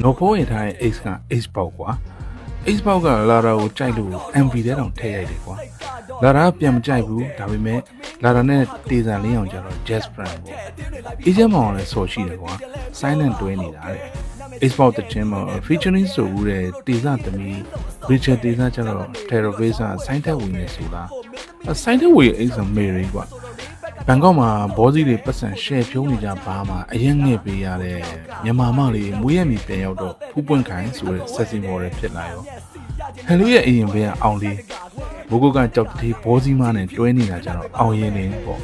နော်ဖိုးရထားတဲ့ X က X ပေါက်ကွာ X ပေါက်ကလာတာကိုကြိုက်လို့ MV ထဲတောင်ထည့်ရိုက်တယ်ကွာလာတာကပြန်မကြိုက်ဘူးဒါပေမဲ့လာတာနဲ့တေဇာလင်းအောင်ကြတော့ Jazz Brand ပေါ့အေဂျင့်မောင်ကလည်းဆော်ရှိတယ်ကွာ silent တွဲနေတာတဲ့ X ပေါက်တဲ့ချင်းမှာ featuring ဆိုဦးတဲ့တေဇာသမီး Richard တေဇာကျတော့ Terrorist ကဆိုင်းတက်ဝင်နေဆိုတာဆိုင်းတက်ဝင် X ဆို Mary ကွာ ဘန်ကောက်မှာဘောစီတွေပတ်စံရှယ်ဖြုံးနေကြဘာမှာအရင်ငှက်ပေးရတဲ့မြန်မာမလေးမွေးရမီပြန်ရောက်တော့ဖူးပွင့်ခိုင်ဆိုတဲ့ဆက်စီမော်တယ်ဖြစ်လာရောဟန်လေးရဲ့အရင်ဘေးကအောင်လေးဘိုးကုတ်ကကြောက်တတိဘောစီမနဲ့တွဲနေတာကြတော့အောင်ရင်နေပေါ့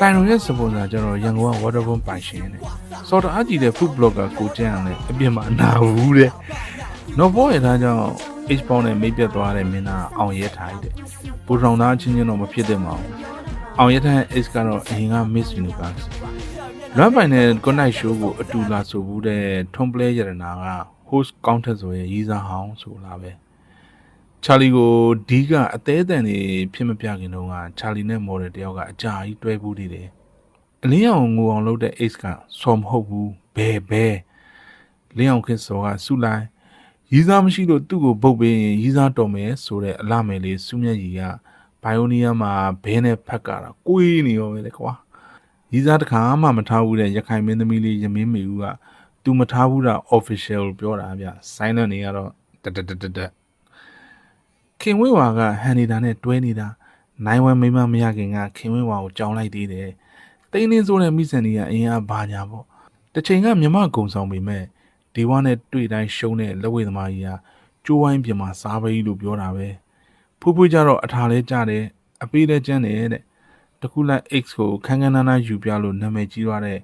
တိုင်ရုံရဲ့စပွန်ဆာကျတော့ရန်ကုန်က Waterborne ပိုင်ရှင်နဲ့စော်တအားကြည့်တဲ့ food blogger ကိုကျန်းအောင်လည်းအပြင်မှာအနာဘူးတဲ့နော်ဘောရထားကြောင့် H pound နဲ့မိတ်ပြတ်သွားတဲ့မင်းသားအောင်ရဲထားတဲ့ပူထောင်သားချင်းချင်းတော့မဖြစ်တဲ့မအောင် အောင်ရတဲ့ X ကတော့အရင်က Miss Universe လွမ်းပိုင်တဲ့ Good Night Show ကိုအတူလာဆိုဘူးတဲ့ထွန်ပလဲရတနာက host counter ဆိုရဲ့ရီးစားဟောင်းဆိုလာပဲချာလီကိုဒီကအသေးအတန်နေဖြစ်မပြခင်တုန်းကချာလီနဲ့မော်ဒယ်တယောက်ကအကြာကြီးတွဲဘူးသေးတယ်အလင်းအောင်ငိုအောင်လုပ်တဲ့ X ကစော်မဟုတ်ဘူးဘဲဘဲလင်းအောင်ခစ်စော်ကစုလိုက်ရီးစားမရှိလို့သူ့ကိုပုတ်ပေးရင်ရီးစားတော်မယ်ဆိုတဲ့အလမယ်လေးစုမြတ်ကြီးက ဘိုင်ယိုနီးယားမှာဘဲနဲ့ဖက်ကတာကိုေးနေရောပဲလေကွာရီးစားတစ်ခါမှမထားဘူးတဲ့ရခိုင်မင်းသမီးလေးရမင်းမေဦးကသူမထားဘူးတာ official ပြောတာဗျ silent နေကတော့တတတတတခင်ဝင်းဝါကဟန်နေတာနဲ့တွဲနေတာနိုင်ဝမ်မိမမရခင်ကခင်ဝင်းဝါကိုကြောင်းလိုက်သေးတယ်တိန်းနေဆိုတဲ့မိစံကြီးကအရင်ကဘာညာပေါ့တစ်ချိန်ကမြမကုံဆောင်ပေမဲ့ဒီဝါနဲ့တွေ့တိုင်းရှုံးတဲ့လက်ဝဲသမားကြီးကကျိုးဝိုင်းပြင်မှာစားပေးလို့ပြောတာပဲ ဖူးဖူးကြတော့အထာလဲကြတယ်အပေးလဲကျန်းတယ်တဲ့တခုလိုက် X ကိုခန်းခန်းနားနားယူပြလို့နာမည်ကြီးသွားတဲ့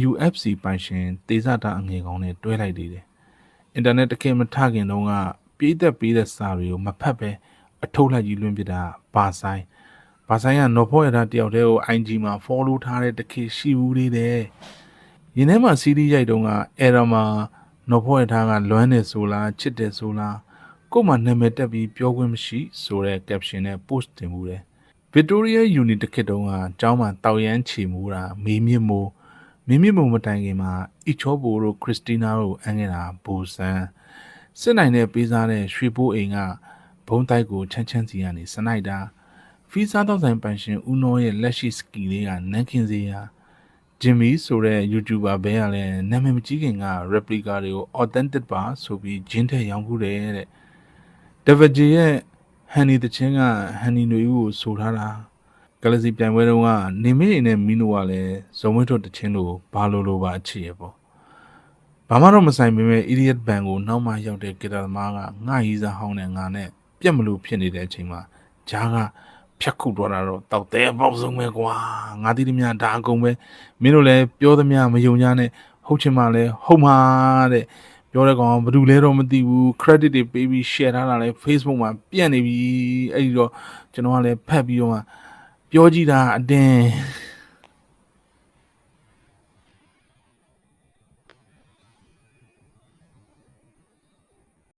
YUFC ပိုင်ရှင်တေဇတာအငယ်ကောင်းနဲ့တွဲလိုက်သေးတယ်အင်တာနက်တခင်မထခင်တုန်းကပြေးသက်ပေးတဲ့စာတွေကိုမဖတ်ပဲအထုတ်လိုက်ကြီးလွှင့်ပြတာဘာဆိုင်ဘာဆိုင်ကနော်ဖောရတာတယောက်တည်းကို IG မှာ follow ထားတဲ့တခေရှိဘူးသေးတယ်ရင်းထဲမှာ CD ရိုက်တုန်းက error မှာနော်ဖောရတာကလွမ်းနေဆိုလားချစ်တယ်ဆိုလား ကို့မှာနာမည်တက်ပြီးပြောခွင့်မရှိဆိုတဲ့ caption နဲ့ post တင်မှုတယ် Victoria Uni တစ်ခေတ်တုန်းကကျောင်းမှာတောက်ရမ်းချီမှုတာမေးမြင့်မို့မင်းမြင့်မို့မတိုင်ခင်မှာအီချောဘိုတို့ခရစ်စတီနာတို့အန်ခဲ့တာဘူဆန်စစ်နိုင်တဲ့ပေးစားတဲ့ရွှေပိုးအိမ်ကဘုံတိုက်ကိုချမ်းချမ်းစီကနေစနိုက်တာဖီးစားတော့ဆိုင်ပန်ရှင်ဦးနောရဲ့လက်ရှိစကီလေးကနန်းခင်စေးရာဂျင်မီဆိုတဲ့ YouTuber ဘဲကလည်းနာမည်မကြီးခင်က replica တွေကို authentic ပါဆိုပြီးဂျင်းထက်ရောင်းခုတယ်တဲ့ ဒဗဂျီရဲ့ဟန်နီတချင်းကဟန်နီနွေဦးကိုဆိုထားတာဂလစီပြိုင်ပွဲတုန်းကနေမေးနဲ့မီနိုကလည်းဇုံဝင်းထုတ်တချင်းလို့ဘာလို့လို့ပါအချစ်ရပေါ့ဘာမှတော့မဆိုင်ပေမဲ့ idiot band ကိုနောက်မှရောက်တဲ့ဂီတာသမားကငှရီးစားဟောင်းတဲ့ငါနဲ့ပြက်မလို့ဖြစ်နေတဲ့အချိန်မှာဂျားကဖြတ်ခုတ်သွားတာတော့တောက်သေးပေါက်ဆုံးပဲကွာငါတိတိမြဒါအကုန်ပဲမင်းတို့လည်းပြောသမျှမယုံကြနဲ့ဟုတ်ချင်မှလည်းဟုတ်မှာတဲ့ ပြောတဲ့ကောင်ဘာလို့လဲတော့မသိဘူး credit တွေပေးပြီး share ထားတာလဲ Facebook မှာပြန့်နေပြီအဲ့ဒီတော့ကျွန်တော်ကလည်းဖတ်ပြီးတော့မှပြောကြည့်တာအတင်း